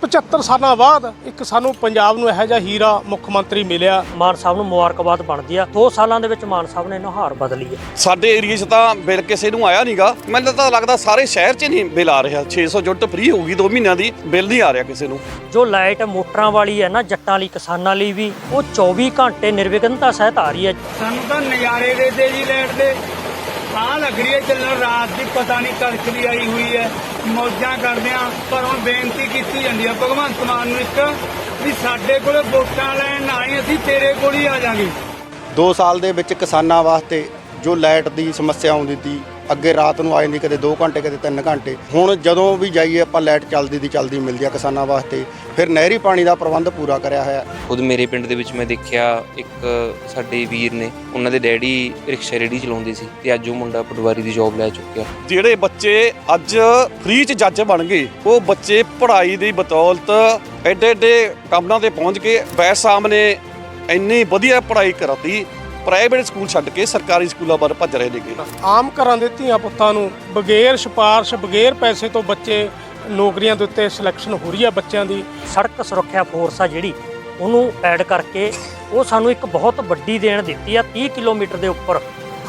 75 ਸਾਲਾਂ ਬਾਅਦ ਇੱਕ ਸਾਨੂੰ ਪੰਜਾਬ ਨੂੰ ਇਹੋ ਜਿਹਾ ਹੀਰਾ ਮੁੱਖ ਮੰਤਰੀ ਮਿਲਿਆ। ਮਾਨ ਸਾਹਿਬ ਨੂੰ ਮੁਬਾਰਕਬਾਦ ਬਣਦੀ ਆ। 2 ਸਾਲਾਂ ਦੇ ਵਿੱਚ ਮਾਨ ਸਾਹਿਬ ਨੇ ਨੁਹਾਰ ਬਦਲੀ ਹੈ ਸਾਡੇ ਏਰੀਆ 'ਚ ਤਾਂ ਬਿੱਲ ਕਿਸੇ ਨੂੰ ਆਇਆ ਨਹੀਂਗਾ ਮੈਨੂੰ ਤਾਂ ਲੱਗਦਾ ਸਾਰੇ ਸ਼ਹਿਰ 'ਚ ਨਹੀਂ ਬਿੱਲ ਆ ਰਿਹਾ। 600 ਯੂਨਿਟ ਫ੍ਰੀ ਹੋਊਗੀ 2 ਮਹੀਨਿਆਂ ਦੀ ਬਿੱਲ ਨਹੀਂ ਆ ਰਿਹਾ ਕਿਸੇ ਨੂੰ। ਜੋ ਲਾਈਟ ਮੋਟਰਾਂ ਵਾਲੀ ਹੈ ਨਾ ਜੱਟਾਂ ਲਈ ਕਿਸਾਨਾਂ ਲਈ ਵੀ ਉਹ 24 ਘੰਟੇ ਨਿਰਵਿਘਨਤਾ ਸਹਿਤ ਆ ਰਹੀ ਹੈ ਸਾਨੂੰ ਤਾਂ ਨਜ਼ਾਰੇ ਦੇ ਦੇ ਜੀ ਲੈਟ ਦੇ। ਆਹ ਲੱਗ ਰਹੀ ਹੈ ਚੱਲਣ, ਰਾਤ ਦੀ ਪਤਾ ਨਹੀਂ ਕੜਕਦੀ ਆਈ ਹੋਈ ਹੈ। ਮੌਜਾਂ ਕਰਦੇ ਆ ਪਰ ਹੁਣ ਬੇਨਤੀ ਕੀਤੀ ਜਾਂਦੀ ਹੈ। ਭਗਵੰਤ ਮਾਨ ਨੂੰ ਇੱਕ ਵੀ ਸਾਡੇ ਕੋਲੇ ਵੋਟਾਂ ਲੈਣ ਨਾ ਹੀ ਅਸੀਂ ਤੇਰੇ ਕੋਲ ਹੀ ਆ ਜਾਾਂਗੇ। 2 ਸਾਲ ਦੇ ਵਿੱਚ ਕਿਸਾਨਾਂ ਵਾਸਤੇ ਜੋ ਲਾਈਟ ਦੀ ਸਮੱਸਿਆ ਆਉਂਦੀ ਸੀ ਅੱਗੇ ਰਾਤ ਨੂੰ ਆ ਜਾਂਦੀ ਕਦੇ 2 ਘੰਟੇ ਕਦੇ 3 ਘੰਟੇ। ਹੁਣ ਜਦੋਂ ਵੀ ਜਾਈਏ ਆਪਾਂ ਲਾਈਟ ਚੱਲਦੀ ਦੀ ਚੱਲਦੀ ਮਿਲਦੀ ਆ ਕਿਸਾਨਾਂ ਵਾਸਤੇ। ਫਿਰ ਨਹਿਰੀ ਪਾਣੀ ਦਾ ਪ੍ਰਬੰਧ ਪੂਰਾ ਕਰਿਆ ਹੋਇਆ। ਖੁਦ ਮੇਰੇ ਪਿੰਡ ਦੇ ਵਿੱਚ ਮੈਂ ਦੇਖਿਆ ਇੱਕ ਸਾਡੇ ਵੀਰ ਨੇ ਉਹਨਾਂ ਦੇ ਡੈਡੀ ਰਿਕਸ਼ਾ ਰੇੜੀ ਚਲਾਉਂਦੇ ਸੀ ਤੇ ਅੱਜ ਉਹ ਮੁੰਡਾ ਪਟਵਾਰੀ ਦੀ ਜੌਬ ਲੈ ਚੁੱਕਿਆ। ਜਿਹੜੇ ਬੱਚੇ ਅੱਜ ਫ੍ਰੀ 'ਚ ਜੱਜ ਬਣ ਗਏ ਉਹ ਬੱਚੇ ਪੜ੍ਹਾਈ ਦੀ ਬਤੌਲਤ ਐਡੇ ਐਡੇ ਕੰਮਾਂ ਤੇ ਪਹੁੰਚ ਕੇ ਵੈਸ ਸਾਹਿਬ ਨੇ ਇੰਨੀ ਵਧੀਆ ਪੜ੍ਹਾਈ ਕਰਾਤੀ ਪ੍ਰਾਈਵੇਟ ਸਕੂਲ ਛੱਡ ਕੇ ਸਰਕਾਰੀ ਸਕੂਲਾਂ ਵੱਲ ਭੱਜ ਰਹੇ ਨੇਗੇ। ਆਮ ਘਰਾਂ ਦੇ ਧੀਆਂ ਪੁੱਤਾਂ ਨੂੰ ਬਗੈਰ ਸਿਫਾਰਿਸ਼ ਬਗੈਰ ਪੈਸੇ ਤੋਂ ਬੱਚੇ ਨੌਕਰੀਆਂ ਦੇ ਉੱਤੇ ਸਿਲੈਕਸ਼ਨ ਹੋ ਰਹੀ ਹੈ ਬੱਚਿਆਂ ਦੀ। ਸੜਕ ਸੁਰੱਖਿਆ ਫੋਰਸ ਆ ਜਿਹੜੀ ਉਹਨੂੰ ਐਡ ਕਰਕੇ ਉਹ ਸਾਨੂੰ ਇੱਕ ਬਹੁਤ ਵੱਡੀ ਦੇਣ ਦਿੱਤੀ ਆ। 30 ਕਿਲੋਮੀਟਰ ਦੇ ਉੱਪਰ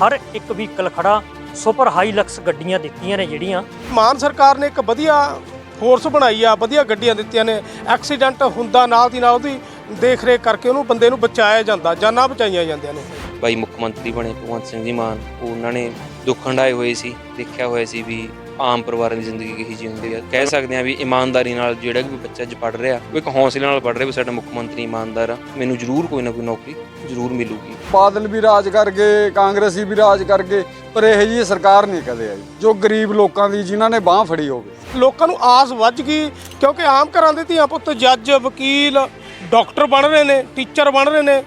ਹਰ ਇੱਕ ਵਹੀਕਲ ਖੜਾ ਸੁਪਰ ਹਾਈ ਲਕਸ ਗੱਡੀਆਂ ਦਿੱਤੀਆਂ ਨੇ ਜਿਹੜੀਆਂ। ਮਾਨ ਸਰਕਾਰ ਨੇ ਇੱਕ ਵਧੀਆ ਫੋਰਸ ਬਣਾਈ ਆ ਵਧੀਆ ਗੱਡੀਆਂ ਦਿੱਤੀਆਂ ਨੇ। ਐਕਸੀਡੈਂਟ ਹੁੰਦਾ ਨਾਲ ਦੀ ਨਾਲ ਉਹਦੀ ਦੇਖ ਰੇਖ ਕਰਕੇ ਉਹਨੂੰ ਬੰਦੇ ਨੂੰ ਬਚਾਇਆ ਜਾਂਦਾ ਜਾਨਾਂ ਬਚਾਈਆਂ ਜਾਂਦੀਆਂ ਨੇ। ਬਾਈ ਮੁੱਖ ਮੰਤਰੀ ਬਣੇ ਭਗਵੰਤ ਸਿੰਘ ਜੀ ਮਾਨ ਉਹ ਉਹਨਾਂ ਨੇ ਦੁੱਖ ਹੰਢਾਏ ਹੋਏ ਸੀ ਦੇਖਿਆ ਹੋਇਆ ਸੀ ਵੀ ਆਮ ਪਰਿਵਾਰਾਂ ਦੀ ਜ਼ਿੰਦਗੀ ਕਿਹੀ ਜਿਹੀ ਹੁੰਦੀ ਹੈ ਕਹਿ ਸਕਦੇ ਹਾਂ ਵੀ ਇਮਾਨਦਾਰੀ ਨਾਲ ਜਿਹੜਾ ਵੀ ਬੱਚਾ ਅੱਜ ਪੜ ਰਿਹਾ ਉਹ ਇੱਕ ਹੌਸਲੇ ਨਾਲ ਪੜ ਰਿਹਾ ਵੀ ਸਾਡਾ ਮੁੱਖ ਮੰਤਰੀ ਇਮਾਨਦਾਰ ਆ। ਮੈਨੂੰ ਜ਼ਰੂਰ ਕੋਈ ਨਾ ਕੋਈ ਨੌਕਰੀ ਜ਼ਰੂਰ ਮਿਲੂਗੀ। ਬਾਦਲ ਵੀ ਰਾਜ ਕਰ ਗਏ ਕਾਂਗਰਸੀ ਵੀ ਰਾਜ ਕਰ ਗਏ ਪਰ ਇਹ ਜੀ ਸਰਕਾਰ ਨਹੀਂ ਕਦੇ ਆਈ ਜੋ ਗਰੀਬ ਲੋਕਾਂ ਦੀ ਜਿਨ੍ਹਾਂ ਨੇ ਬਾਹ ਫੜੀ ਹੋਵੇ। ਲੋਕਾਂ ਨੂੰ ਆਸ ਵੱਜ ਗਈ ਕਿਉਂਕਿ ਆਮ ਘਰਾਂ ਦੇ ਧੀਆਂ ਪੁੱਤ ਜੱਜ ਵਕੀਲ ਡਾਕਟਰ ਬਣ ਰਹੇ ਨੇ ਟੀਚਰ ਬਣ ਰਹੇ ਨੇ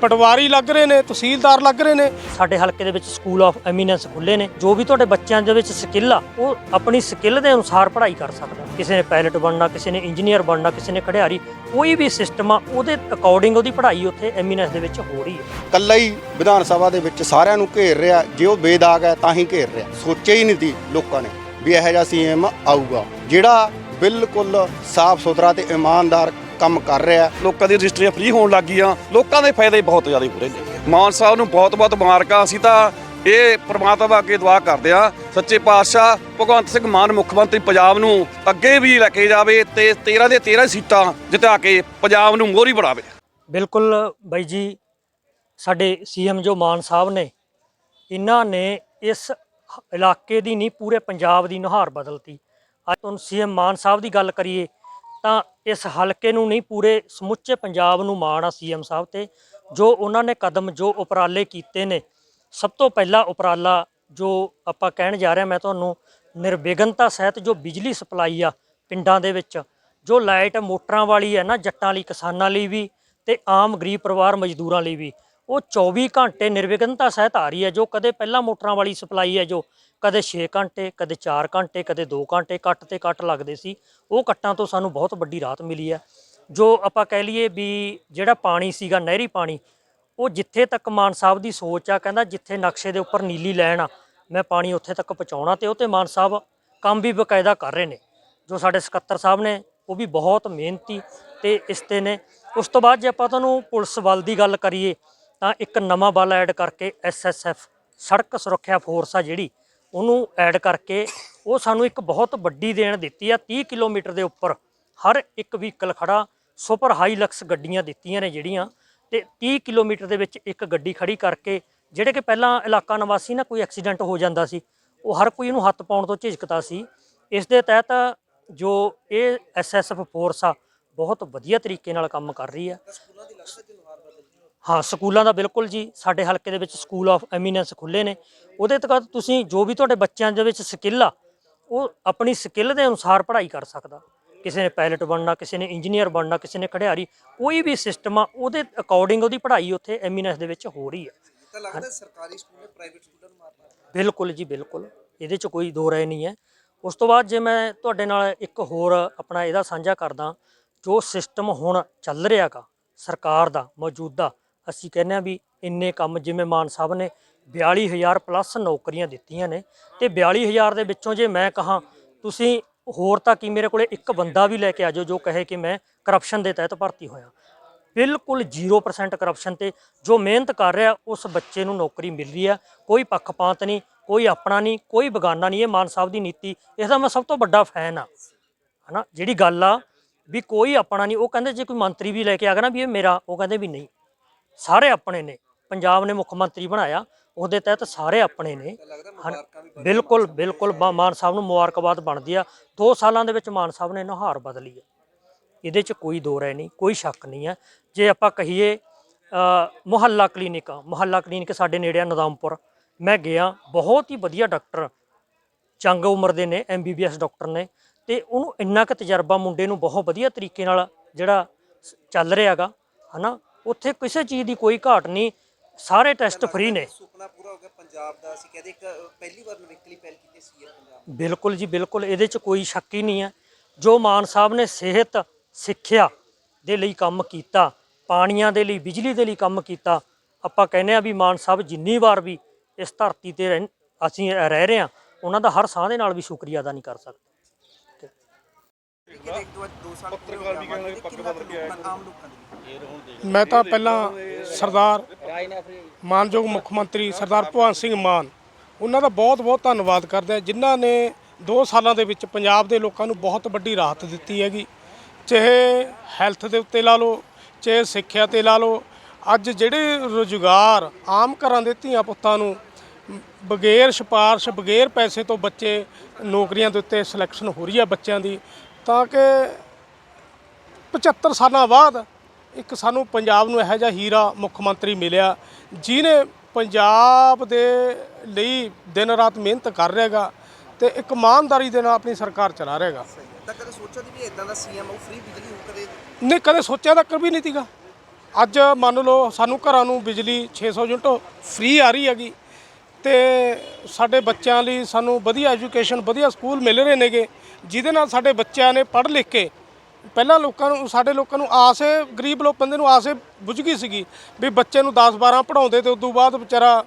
ਪਟਵਾਰੀ ਲੱਗ ਰਹੇ ਨੇ ਤਹਿਸੀਲਦਾਰ ਲੱਗ ਰਹੇ ਨੇ। ਸਾਡੇ ਹਲਕੇ ਦੇ ਵਿੱਚ ਸਕੂਲ ਆਫ ਐਮੀਨੈਂਸ ਖੁੱਲੇ ਨੇ। ਜੋ ਵੀ ਤੁਹਾਡੇ ਬੱਚਿਆਂ ਦੇ ਵਿੱਚ ਸਕਿੱਲ ਆ ਉਹ ਆਪਣੀ ਸਕਿੱਲ ਦੇ ਅਨੁਸਾਰ ਪੜ੍ਹਾਈ ਕਰ ਸਕਦਾ ਕਿਸੇ ਨੇ ਪਾਇਲਟ ਬਣਨਾ ਕਿਸੇ ਨੇ ਇੰਜੀਨੀਅਰ ਬਣਨਾ ਕਿਸੇ ਨੇ ਖਿਡਾਰੀ ਕੋਈ ਵੀ ਸਿਸਟਮ ਆ ਉਹਦੇ ਅਕੋਰਡਿੰਗ ਉਹਦੀ ਪੜ੍ਹਾਈ ਉੱਥੇ ਐਮੀਨੈਂਸ ਦੇ ਵਿੱਚ ਹੋ ਰਹੀ ਹੈ। ਕੱਲਾ ਹੀ ਵਿਧਾਨ ਸਭਾ ਦੇ ਵਿੱਚ ਸਾਰਿਆਂ ਨੂੰ ਘੇਰ ਰਿਹਾ ਜੇ ਉਹ ਬੇਦਾਗ ਹੈ ਤਾਂ ਹੀ ਘੇਰ ਰਿਹਾ। ਸੋਚਿਆ ਹੀ ਨਹੀਂ ਸੀ ਲੋਕਾਂ ਨੇ ਵੀ ਇਹੋ ਜਿਹਾ ਸੀਐਮ ਆਊਗਾ ਜਿਹੜਾ ਬਿਲਕੁਲ ਸਾਫ਼ ਸੁਥਰਾ ਤੇ ਇਮਾਨਦਾਰ ਕੰਮ ਕਰ ਰਿਹਾ, ਲੋਕਾਂ ਦੀ ਰਜਿਸਟਰੀਆਂ ਫ੍ਰੀ ਹੋਣ ਲੱਗ ਗਈਆਂ, ਲੋਕਾਂ ਦੇ ਫਾਇਦੇ ਬਹੁਤ ਜ਼ਿਆਦਾ ਹੋ ਰਹੇ ਨੇ। ਮਾਨ ਸਾਹਿਬ ਨੂੰ ਬਹੁਤ-ਬਹੁਤ ਮੁਬਾਰਕਾਂ, ਅਸੀਂ ਤਾਂ ਇਹ ਪ੍ਰਮਾਤਮਾ ਅੱਗੇ ਦੁਆ ਕਰਦੇ ਆ ਸੱਚੇ ਪਾਤਸ਼ਾਹ ਭਗਵੰਤ ਸਿੰਘ ਮਾਨ ਮੁੱਖ ਮੰਤਰੀ ਪੰਜਾਬ ਨੂੰ ਅੱਗੇ ਵੀ ਲੈ ਕੇ ਜਾਵੇ ਤੇ 13 ਦੇ 13 ਸੀਟਾਂ ਜਿਤਾ ਕੇ ਪੰਜਾਬ ਨੂੰ ਮੋਹਰੀ ਬਣਾਵੇ। ਬਿਲਕੁਲ ਬਾਈ ਜੀ, ਸਾਡੇ ਸੀਐਮ ਜੋ ਮਾਨ ਸਾਹਿਬ ਨੇ, ਇਹਨਾਂ ਨੇ ਇਸ ਇਲਾਕੇ ਦੀ ਨਹੀਂ, ਪੂਰੇ ਪੰਜਾਬ ਦੀ ਨੁਹਾਰ ਬਦਲਤੀ। ਅੱਜ ਤੁਹਾਨੂੰ ਸੀਐਮ ਮਾਨ ਸਾਹਿਬ ਦੀ ਗੱਲ ਕਰੀਏ ਤਾਂ ਇਸ ਹਲਕੇ ਨੂੰ ਨਹੀਂ, ਪੂਰੇ ਸਮੁੱਚੇ ਪੰਜਾਬ ਨੂੰ ਮਾਣ ਆ ਸੀਐਮ ਸਾਹਿਬ ਤੇ, ਜੋ ਉਹਨਾਂ ਨੇ ਕਦਮ, ਜੋ ਉਪਰਾਲੇ ਕੀਤੇ ਨੇ। ਸਭ ਤੋਂ ਪਹਿਲਾ ਉਪਰਾਲਾ ਜੋ ਆਪਾਂ ਕਹਿਣ ਜਾ ਰਹੇ ਹਾਂ, ਮੈਂ ਤੁਹਾਨੂੰ, ਨਿਰਵਿਘਨਤਾ ਸਹਿਤ ਜੋ ਬਿਜਲੀ ਸਪਲਾਈ ਆ ਪਿੰਡਾਂ ਦੇ ਵਿੱਚ, ਜੋ ਲਾਈਟ ਮੋਟਰਾਂ ਵਾਲੀ ਹੈ ਨਾ, ਜੱਟਾਂ ਲਈ, ਕਿਸਾਨਾਂ ਲਈ ਵੀ ਤੇ ਆਮ ਗਰੀਬ ਪਰਿਵਾਰ ਮਜ਼ਦੂਰਾਂ ਲਈ ਵੀ, ਉਹ 24 ਘੰਟੇ ਨਿਰਵਿਘਨਤਾ ਸਹਿਤ ਆ ਰਹੀ ਹੈ। ਜੋ ਕਦੇ ਪਹਿਲਾਂ ਮੋਟਰਾਂ ਵਾਲੀ ਸਪਲਾਈ ਹੈ, ਜੋ ਕਦੇ 6 ਘੰਟੇ, ਕਦੇ 4 ਘੰਟੇ, ਕਦੇ 2 ਘੰਟੇ ਕੱਟ ਤੇ ਕੱਟ ਲੱਗਦੇ ਸੀ। ਉਹ ਕੱਟਾਂ ਤੋਂ ਸਾਨੂੰ ਬਹੁਤ ਵੱਡੀ ਰਾਹਤ ਮਿਲੀ ਹੈ। ਜੋ ਆਪਾਂ ਕਹਿ ਲਈਏ ਵੀ ਜਿਹੜਾ ਪਾਣੀ ਸੀਗਾ, ਨਹਿਰੀ ਪਾਣੀ, ਉਹ ਜਿੱਥੇ ਤੱਕ ਮਾਨ ਸਾਹਿਬ ਦੀ ਸੋਚ ਆ, ਕਹਿੰਦਾ ਜਿੱਥੇ ਨਕਸ਼ੇ ਦੇ ਉੱਪਰ ਨੀਲੀ ਲਾਈਨ ਆ, ਮੈਂ ਪਾਣੀ ਉੱਥੇ ਤੱਕ ਪਹੁੰਚਾਉਣਾ ਤੇ ਉਹ ਤੇ ਮਾਨ ਸਾਹਿਬ ਕੰਮ ਵੀ ਬਕਾਇਦਾ ਕਰ ਰਹੇ ਨੇ। ਜੋ ਸਾਡੇ ਸਕੱਤਰ ਸਾਹਿਬ ਨੇ, ਉਹ ਵੀ ਬਹੁਤ ਮਿਹਨਤੀ ਤੇ ਇਸ ਤੇ ਨੇ। ਉਸ ਤੋਂ ਬਾਅਦ ਜੇ ਆਪਾਂ ਤੁਹਾਨੂੰ ਪੁਲਿਸ ਬਲ ਦੀ ਗੱਲ ਕਰੀਏ, ਤਾਂ ਇੱਕ ਨਵਾਂ ਬਲ ਐਡ ਕਰਕੇ ਐਸਐਸਐਫ ਸੜਕ ਸੁਰੱਖਿਆ ਫੋਰਸ ਆ ਜਿਹੜੀ ਉਹਨੂੰ ਐਡ ਕਰਕੇ ਉਹ ਸਾਨੂੰ ਇੱਕ ਬਹੁਤ ਵੱਡੀ ਦੇਣ ਦਿੱਤੀ ਆ 30 ਕਿਲੋਮੀਟਰ ਦੇ ਉੱਪਰ ਹਰ ਇੱਕ ਵਹੀਕਲ ਖੜਾ ਸੁਪਰ ਹਾਈ ਲਕਸ ਗੱਡੀਆਂ ਦਿੱਤੀਆਂ ਨੇ ਜਿਹੜੀਆਂ ਤੇ 30 ਕਿਲੋਮੀਟਰ ਦੇ ਵਿੱਚ ਇੱਕ ਗੱਡੀ ਖੜੀ ਕਰਕੇ ਜਿਹੜੇ ਕਿ ਪਹਿਲਾਂ ਇਲਾਕਾ ਨਿਵਾਸੀ ਨਾ ਕੋਈ ਐਕਸੀਡੈਂਟ ਹੋ ਜਾਂਦਾ ਸੀ, ਉਹ ਹਰ ਕੋਈ ਇਹਨੂੰ ਹੱਥ ਪਾਉਣ ਤੋਂ ਝਿਜਕਦਾ ਸੀ। ਇਸ ਦੇ ਤਹਿਤ ਜੋ ਇਹ ਐਸਐਸਐਫ ਫੋਰਸ ਆ, ਬਹੁਤ ਵਧੀਆ ਤਰੀਕੇ ਨਾਲ ਕੰਮ ਕਰ ਰਹੀ ਆ। ਹਾਂ ਸਕੂਲਾਂ ਦਾ ਬਿਲਕੁਲ ਜੀ ਸਾਡੇ ਹਲਕੇ ਦੇ ਵਿੱਚ ਸਕੂਲ ਆਫ ਐਮੀਨੈਂਸ ਖੁੱਲੇ ਨੇ। ਉਹਦੇ ਤਹਿਤ ਤੁਸੀਂ ਜੋ ਵੀ ਤੁਹਾਡੇ ਬੱਚਿਆਂ ਦੇ ਵਿੱਚ ਸਕਿੱਲ ਆ ਉਹ ਆਪਣੀ ਸਕਿੱਲ ਦੇ ਅਨੁਸਾਰ ਪੜ੍ਹਾਈ ਕਰ ਸਕਦਾ। ਕਿਸੇ ਨੇ ਪਾਇਲਟ ਬਣਨਾ ਕਿਸੇ ਨੇ ਇੰਜੀਨੀਅਰ ਬਣਨਾ ਕਿਸੇ ਨੇ ਖਿਡਾਰੀ ਕੋਈ ਵੀ ਸਿਸਟਮ ਆ ਉਹਦੇ ਅਕੋਰਡਿੰਗ ਉਹਦੀ ਪੜ੍ਹਾਈ ਉੱਥੇ ਐਮੀਨੈਂਸ ਦੇ ਵਿੱਚ ਹੋ ਰਹੀ ਹੈ ਤਾਂ ਲੱਗਦਾ ਸਰਕਾਰੀ ਸਕੂਲ ਨੇ ਪ੍ਰਾਈਵੇਟ ਸਕੂਲਾਂ ਨੂੰ ਮਾਰਨਾ। ਬਿਲਕੁਲ ਜੀ ਬਿਲਕੁਲ। ਇਹਦੇ 'ਚ ਕੋਈ ਦੋ ਰਾਏ ਨਹੀਂ ਹੈ। ਉਸ ਤੋਂ ਬਾਅਦ ਜੇ ਮੈਂ ਤੁਹਾਡੇ ਨਾਲ ਇੱਕ ਹੋਰ ਆਪਣਾ ਇਹਦਾ ਸਾਂਝਾ ਕਰਦਾ ਜੋ ਸਿਸਟਮ ਹੁਣ ਚੱਲ ਰਿਹਾਗਾ ਸਰਕਾਰ ਦਾ, ਮੌਜੂਦਾ। ਅਸੀਂ ਕਹਿੰਦੇ ਆ ਵੀ ਇੰਨੇ ਕੰਮ ਜਿਵੇਂ ਮਾਨ ਸਾਹਿਬ ਨੇ 42000 ਪਲੱਸ ਨੌਕਰੀਆਂ ਦਿੱਤੀਆਂ ਨੇ ਤੇ 42000 ਦੇ ਵਿੱਚੋਂ ਜੇ ਮੈਂ ਕਹਾਂ, ਤੁਸੀਂ ਹੋਰ ਤਾਂ ਕੀ ਮੇਰੇ ਕੋਲੇ ਇੱਕ ਬੰਦਾ ਵੀ ਲੈ ਕੇ ਆ ਜਾਓ ਜੋ ਕਹੇ ਕਿ ਮੈਂ ਕਰਪਸ਼ਨ ਦੇ ਤਹਿਤ ਭਰਤੀ ਹੋਇਆ। ਬਿਲਕੁਲ 0% ਕਰਪਸ਼ਨ ਤੇ ਜੋ ਮਿਹਨਤ ਕਰ ਰਿਹਾ, ਉਸ ਬੱਚੇ ਨੂੰ ਨੌਕਰੀ ਮਿਲ ਰਹੀ ਹੈ। ਕੋਈ ਪੱਖਪਾਤ ਨਹੀਂ, ਕੋਈ ਆਪਣਾ ਨਹੀਂ, ਕੋਈ ਬਗਾਨਾ ਨਹੀਂ। ਇਹ ਮਾਨ ਸਾਹਿਬ ਦੀ ਨੀਤੀ ਇਸ ਦਾ ਮੈਂ ਸਭ ਤੋਂ ਵੱਡਾ ਫੈਨ ਆ ਹਨਾ? ਜਿਹੜੀ ਗੱਲ ਆ ਵੀ ਕੋਈ ਆਪਣਾ ਨਹੀਂ, ਉਹ ਕਹਿੰਦੇ ਜੇ ਕੋਈ ਮੰਤਰੀ ਵੀ ਲੈ ਕੇ ਆ ਗਿਆ ਨਾ ਵੀ ਇਹ ਮੇਰਾ, ਉਹ ਕਹਿੰਦੇ ਵੀ ਨਹੀਂ। ਸਾਰੇ ਆਪਣੇ ਨੇ, ਪੰਜਾਬ ਨੇ ਮੁੱਖ ਮੰਤਰੀ ਬਣਾਇਆ, ਉਹਦੇ ਤਹਿਤ ਸਾਰੇ ਆਪਣੇ ਨੇ। ਬਿਲਕੁਲ ਬਿਲਕੁਲ ਮਾਨ ਸਾਹਿਬ ਨੂੰ ਮੁਬਾਰਕਬਾਦ ਬਣਦੀ ਆ। 2 ਸਾਲਾਂ ਦੇ ਵਿੱਚ ਮਾਨ ਸਾਹਿਬ ਨੇ ਨੁਹਾਰ ਬਦਲੀ ਆ। ਇਹਦੇ 'ਚ ਕੋਈ ਦੋ ਰਾਏ ਨਹੀਂ, ਕੋਈ ਸ਼ੱਕ ਨਹੀਂ ਹੈ ਜੇ ਆਪਾਂ ਕਹੀਏ ਮੁਹੱਲਾ ਕਲੀਨਿਕ ਮੁਹੱਲਾ ਕਲੀਨਿਕ ਸਾਡੇ ਨੇੜੇ ਆ ਨਦਾਮਪੁਰ ਮੈਂ ਗਿਆ, ਬਹੁਤ ਹੀ ਵਧੀਆ ਡਾਕਟਰ, ਚੰਗ ਉਮਰ ਦੇ ਨੇ ਐਮਬੀਬੀਐਸ ਡਾਕਟਰ ਨੇ। ਤੇ ਉਹਨੂੰ ਇੰਨਾ ਕੁ ਤਜਰਬਾ ਮੁੰਡੇ ਨੂੰ ਬਹੁਤ ਵਧੀਆ ਤਰੀਕੇ ਨਾਲ ਜਿਹੜਾ ਚੱਲ ਰਿਹਾਗਾ ਹਨਾ? ਉੱਥੇ ਕਿਸੇ ਚੀਜ਼ ਦੀ ਕੋਈ ਘਾਟ ਨਹੀਂ ਸਾਰੇ ਟੈਸਟ ਫ੍ਰੀ ਨੇ। ਸੁਪਨਾ ਪੂਰਾ ਹੋ ਗਿਆ ਪੰਜਾਬ ਦਾ ਅਸੀਂ ਕਹਿੰਦੇ ਇੱਕ ਪਹਿਲੀ ਵਾਰ ਨਵੇਕਲੀ ਪਹਿਲ ਕੀਤੀ ਸੀ ਪੰਜਾਬ ਬਿਲਕੁਲ ਜੀ ਬਿਲਕੁਲ ਇਹਦੇ 'ਚ ਕੋਈ ਸ਼ੱਕ ਹੀ ਨਹੀਂ ਹੈ। ਜੋ ਮਾਨ ਸਾਹਿਬ ਨੇ ਸਿਹਤ ਸਿੱਖਿਆ ਦੇ ਲਈ ਕੰਮ ਕੀਤਾ ਪਾਣੀਆਂ ਦੇ ਲਈ ਬਿਜਲੀ ਦੇ ਲਈ ਕੰਮ ਕੀਤਾ ਆਪਾਂ ਕਹਿੰਦੇ ਆ ਵੀ ਮਾਨ ਸਾਹਿਬ ਜਿੰਨੀ ਵਾਰ ਵੀ ਇਸ ਧਰਤੀ ਤੇ ਅਸੀਂ ਰਹਿ ਰਹੇ ਹਾਂ ਉਹਨਾਂ ਦਾ ਹਰ ਸਾਹ ਦੇ ਨਾਲ ਵੀ ਸ਼ੁਕਰੀਆ ਅਦਾ ਨਹੀਂ ਕਰ ਸਕਦੇ। ਕੁ ਆਮ ਲੋਕਾਂ ਦੇ? ਮੈਂ ਤਾਂ ਪਹਿਲਾਂ ਸਰਦਾਰ ਮਾਨਯੋਗ ਮੁੱਖ ਮੰਤਰੀ ਸਰਦਾਰ ਭਗਵੰਤ ਸਿੰਘ ਮਾਨ ਉਹਨਾਂ ਦਾ ਬਹੁਤ ਬਹੁਤ ਧੰਨਵਾਦ ਕਰਦੇ ਜਿਨ੍ਹਾਂ ਨੇ 2 ਸਾਲਾਂ ਦੇ ਵਿੱਚ ਪੰਜਾਬ ਦੇ ਲੋਕਾਂ ਨੂੰ ਬਹੁਤ ਵੱਡੀ ਰਾਹਤ ਦਿੱਤੀ ਹੈਗੀ। ਚਾਹੇ ਹੈਲਥ ਦੇ ਉੱਤੇ ਲਾ ਲਓ ਚਾਹੇ ਸਿੱਖਿਆ ਤੇ ਲਾ ਲਓ ਅੱਜ ਜਿਹੜੇ ਰੁਜ਼ਗਾਰ ਆਮ ਘਰਾਂ ਦੇ ਧੀਆਂ ਪੁੱਤਾਂ ਨੂੰ ਬਗੈਰ ਸਿਫਾਰਸ਼ ਬਗੈਰ ਪੈਸੇ ਤੋਂ ਬੱਚੇ ਨੌਕਰੀਆਂ ਦੇ ਉੱਤੇ ਸਿਲੈਕਸ਼ਨ ਹੋ ਰਹੀ ਹੈ ਬੱਚਿਆਂ ਦੀ ਤਾਂ ਕਿ 75 ਸਾਲਾਂ ਬਾਅਦ ਇੱਕ ਸਾਨੂੰ ਪੰਜਾਬ ਨੂੰ ਇਹੋ ਜਿਹਾ ਹੀਰਾ ਮੁੱਖ ਮੰਤਰੀ ਮਿਲਿਆ ਜਿਨੇ ਪੰਜਾਬ ਦੇ ਲਈ ਦਿਨ ਰਾਤ ਮਿਹਨਤ ਕਰ ਰਿਹਾਗਾ ਤੇ ਇੱਕ ਇਮਾਨਦਾਰੀ ਦੇ ਨਾਲ ਆਪਣੀ ਸਰਕਾਰ ਚਲਾ ਰਿਹਾਗਾ। ਤਾਂ ਕਦੇ ਸੋਚਿਆ ਨਹੀਂ ਵੀ ਇਦਾਂ ਦਾ ਸੀਐਮ ਉਹ ਫ੍ਰੀ ਬਿਜਲੀ ਹੋ ਕਦੇ? ਨਹੀਂ ਕਦੇ ਸੋਚਿਆ ਤੱਕ ਵੀ ਨਹੀਂ ਸੀਗਾ। ਅੱਜ ਮੰਨ ਲਓ ਸਾਨੂੰ ਘਰਾਂ ਨੂੰ ਬਿਜਲੀ 600 ਯੂਨਿਟ ਫ੍ਰੀ ਆ ਰਹੀ ਹੈਗੀ ਤੇ ਸਾਡੇ ਬੱਚਿਆਂ ਲਈ ਸਾਨੂੰ ਵਧੀਆ ਐਜੂਕੇਸ਼ਨ ਵਧੀਆ ਸਕੂਲ ਮਿਲ ਰਹੇ ਨੇਗੇ। ਜਿਹਦੇ ਨਾਲ ਸਾਡੇ ਬੱਚਿਆਂ ਨੇ ਪੜ੍ਹ ਲਿਖ ਕੇ ਪਹਿਲਾਂ ਲੋਕਾਂ ਨੂੰ, ਸਾਡੇ ਲੋਕਾਂ ਨੂੰ ਆਸ ਗਰੀਬ ਲੋਕ ਬੰਦੇ ਨੂੰ ਆਸ ਹੈ ਬੁੱਝ ਗਈ ਸੀਗੀ ਵੀ ਬੱਚੇ ਨੂੰ 10 12 ਪੜਾਉਂਦੇ ਤੇ ਤੋਂ ਬਾਅਦ ਵਿਚਾਰਾ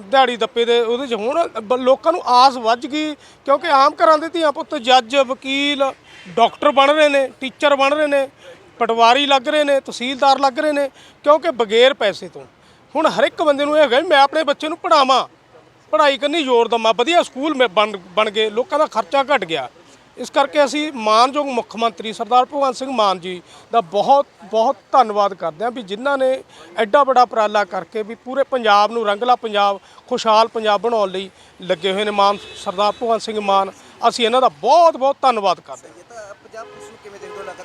ਦਿਹਾੜੀ ਦੱਪੇ ਦੇ ਉਹਦੇ 'ਚ ਹੁਣ। ਬ- ਲੋਕਾਂ ਨੂੰ ਆਸ ਵੱਜ ਗਈ ਕਿਉਂਕਿ ਆਮ ਘਰਾਂ ਦੇ ਧੀਆਂ ਪੁੱਤ ਜੱਜ, ਵਕੀਲ, ਡਾਕਟਰ ਬਣ ਰਹੇ ਨੇ, ਟੀਚਰ ਬਣ ਰਹੇ ਨੇ, ਪਟਵਾਰੀ ਲੱਗ ਰਹੇ ਨੇ, ਤਹਿਸੀਲਦਾਰ ਲੱਗ ਰਹੇ ਨੇ ਕਿਉਂਕਿ ਬਗੈਰ ਪੈਸੇ ਤੋਂ। ਹੁਣ ਹਰ ਇੱਕ ਬੰਦੇ ਨੂੰ ਇਹ ਹੈਗਾ ਵੀ ਮੈਂ ਆਪਣੇ ਬੱਚੇ ਨੂੰ ਪੜਾਵਾਂ ਪੜ੍ਹਾਈ ਕਰਨੀ ਜ਼ੋਰ ਦਮਾ ਵਧੀਆ ਸਕੂਲ ਮੇ ਬਣ ਬਣ ਗਏ। ਲੋਕਾਂ ਦਾ ਖਰਚਾ ਘਟ ਗਿਆ। ਇਸ ਕਰਕੇ ਅਸੀਂ ਮਾਨਯੋਗ ਮੁੱਖ ਮੰਤਰੀ ਸਰਦਾਰ ਭਗਵੰਤ ਸਿੰਘ ਮਾਨ ਜੀ ਦਾ ਬਹੁਤ ਬਹੁਤ ਧੰਨਵਾਦ ਕਰਦੇ ਹਾਂ ਵੀ ਜਿਨ੍ਹਾਂ ਨੇ ਐਡਾ ਵੱਡਾ ਉਪਰਾਲਾ ਕਰਕੇ ਵੀ ਪੂਰੇ ਪੰਜਾਬ ਨੂੰ ਰੰਗਲਾ ਪੰਜਾਬ, ਖੁਸ਼ਹਾਲ ਪੰਜਾਬ ਬਣਾਉਣ ਲਈ ਲੱਗੇ ਹੋਏ ਨੇ ਮਾਨ ਸਰਦਾਰ ਭਗਵੰਤ ਸਿੰਘ ਮਾਨ। ਅਸੀਂ ਇਹਨਾਂ ਦਾ ਬਹੁਤ ਬਹੁਤ ਧੰਨਵਾਦ ਕਰਦੇ ਹਾਂ।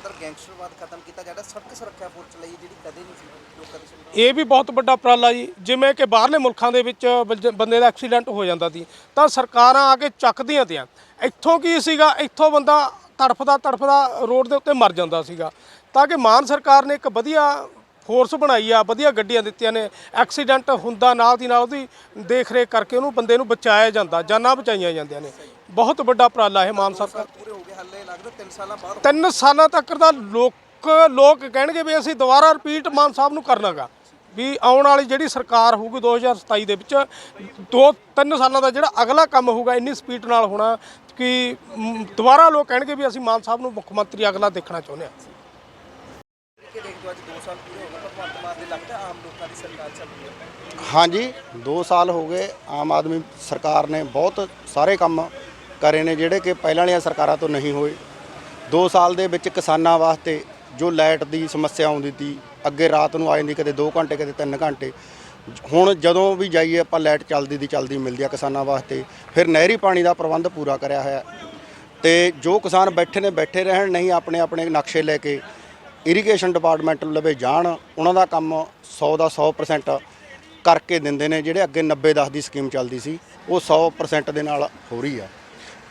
ਇਹ ਗੈਂਗਸਟਰਵਾਦ ਖਤਮ ਕੀਤਾ ਜਾਂਦਾ ਸੜਕ ਸੁਰੱਖਿਆ ਫੋਰਸ ਚਲਾਈ ਜਿਹੜੀ ਕਦੇ ਨਹੀਂ ਸੀ, ਲੋਕਾਂ ਦੀ ਇਹ ਵੀ ਬਹੁਤ ਵੱਡਾ ਉਪਰਾਲਾ ਜੀ। ਜਿਵੇਂ ਕਿ ਬਾਹਰਲੇ ਮੁਲਕਾਂ ਦੇ ਵਿੱਚ ਬੰਜ- ਬੰਦੇ ਦਾ ਐਕਸੀਡੈਂਟ ਹੋ ਜਾਂਦਾ ਸੀ, ਤਾਂ ਸਰਕਾਰਾਂ ਆ ਕੇ ਚੱਕਦੀਆਂ ਤੀਆਂ। ਇੱਥੋਂ ਕੀ ਸੀਗਾ? ਇੱਥੋਂ ਬੰਦਾ ਤੜਫਦਾ ਤੜਫਦਾ ਰੋਡ ਦੇ ਉੱਤੇ ਮਰ ਜਾਂਦਾ ਸੀਗਾ। ਤਾਂ ਕਿ ਮਾਨ ਸਰਕਾਰ ਨੇ ਇੱਕ ਵਧੀਆ ਫੋਰਸ ਬਣਾਈ ਆ, ਵਧੀਆ ਗੱਡੀਆਂ ਦਿੱਤੀਆਂ ਨੇ। ਐਕਸੀਡੈਂਟ ਹੁੰਦਾ ਨਾਲ ਦੀ ਨਾਲ ਉਹਦੀ ਦੇਖ ਰੇਖ ਕਰਕੇ ਉਹਨੂੰ ਬੰਦੇ ਨੂੰ ਬਚਾਇਆ ਜਾਂਦਾ, ਜਾਨਾਂ ਬਚਾਈਆਂ ਜਾਂਦੀਆਂ ਨੇ। ਬਹੁਤ ਵੱਡਾ ਉਪਰਾਲਾ ਹੈ ਮਾਨ ਸਰਕਾਰ। ਪੂਰੇ ਹੋ ਗਏ ਹਾਲੇ ਲੱਗਦਾ 3 ਸਾਲਾਂ ਬਾਅਦ ਤਿੰਨ ਸਾਲਾਂ ਤੱਕ ਦਾ ਲੋਕ ਲੋਕ ਕਹਿਣਗੇ ਵੀ ਅਸੀਂ ਦੁਬਾਰਾ ਰਿਪੀਟ ਮਾਨ ਸਾਹਿਬ ਨੂੰ ਕਰਨਾਗਾ। ਵੀ ਆਉਣ ਵਾਲੀ ਜਿਹੜੀ ਸਰਕਾਰ ਹੋਊਗੀ 2027 ਦੇ ਵਿੱਚ ਦੋ ਤਿੰਨ ਸਾਲਾਂ ਦਾ ਜਿਹੜਾ ਅਗਲਾ ਕੰਮ ਹੋਊਗਾ ਇੰਨੀ ਸਪੀਡ ਨਾਲ ਹੋਣਾ ਕਿ ਦੁਬਾਰਾ ਲੋਕ ਕਹਿਣਗੇ ਵੀ ਅਸੀਂ ਮਾਨ ਸਾਹਿਬ ਨੂੰ ਮੁੱਖ ਮੰਤਰੀ ਅਗਲਾ ਦੇਖਣਾ ਚਾਹੁੰਦੇ ਹਾਂ। ਕਿ ਦੇਖਦੇ ਹੋ ਅੱਜ 2 ਸਾਲ ਪੂਰੇ ਹੋ ਗਏ ਭਗਵੰਤ ਮਾਨ ਦੇ ਲੱਗਦਾ ਆਮ ਲੋਕਾਂ ਦੀ ਸਰਕਾਰ ਚੱਲ ਰਹੀ ਹੈ। ਹਾਂਜੀ 2 ਸਾਲ ਹੋ ਗਏ ਆਮ ਆਦਮੀ ਸਰਕਾਰ ਨੇ ਬਹੁਤ ਸਾਰੇ ਕੰਮ ਕਰੇ ਨੇ ਜਿਹੜੇ ਕਿ ਪਹਿਲਾਂ ਵਾਲੀਆਂ ਸਰਕਾਰਾਂ ਤੋਂ ਨਹੀਂ ਹੋਏ। 2 ਸਾਲ ਦੇ ਵਿੱਚ ਕਿਸਾਨਾਂ ਵਾਸਤੇ ਜੋ ਲਾਈਟ ਦੀ ਸਮੱਸਿਆ ਆਉਂਦੀ ਸੀ, ਅੱਗੇ ਰਾਤ ਨੂੰ ਆ ਜਾਂਦੀ ਕਦੇ 2 ਘੰਟੇ, ਕਦੇ 3 ਘੰਟੇ। ਹੁਣ ਜਦੋਂ ਵੀ ਜਾਈਏ ਆਪਾਂ ਲਾਈਟ ਚੱਲਦੀ ਦੀ ਚੱਲਦੀ ਮਿਲਦੀ ਆ ਕਿਸਾਨਾਂ ਵਾਸਤੇ। ਫਿਰ ਨਹਿਰੀ ਪਾਣੀ ਦਾ ਪ੍ਰਬੰਧ ਪੂਰਾ ਕਰਿਆ ਹੋਇਆ। ਤੇ ਜੋ ਕਿਸਾਨ ਬੈਠੇ ਨੇ, ਬੈਠੇ ਰਹਿਣ, ਨਹੀਂ ਆਪਣੇ ਆਪਣੇ ਨਕਸ਼ੇ ਲੈ ਕੇ ਇਰੀਗੇਸ਼ਨ ਡਿਪਾਰਟਮੈਂਟ ਲਵੇ ਜਾਣ, ਉਹਨਾਂ ਦਾ ਕੰਮ 100 ਦਾ 100% ਕਰਕੇ ਦਿੰਦੇ ਨੇ, ਜਿਹੜੇ ਅੱਗੇ 90 10 ਦੀ ਸਕੀਮ ਚੱਲਦੀ ਸੀ, ਉਹ 100% ਦੇ ਨਾਲ ਹੋ ਰਹੀ ਆ।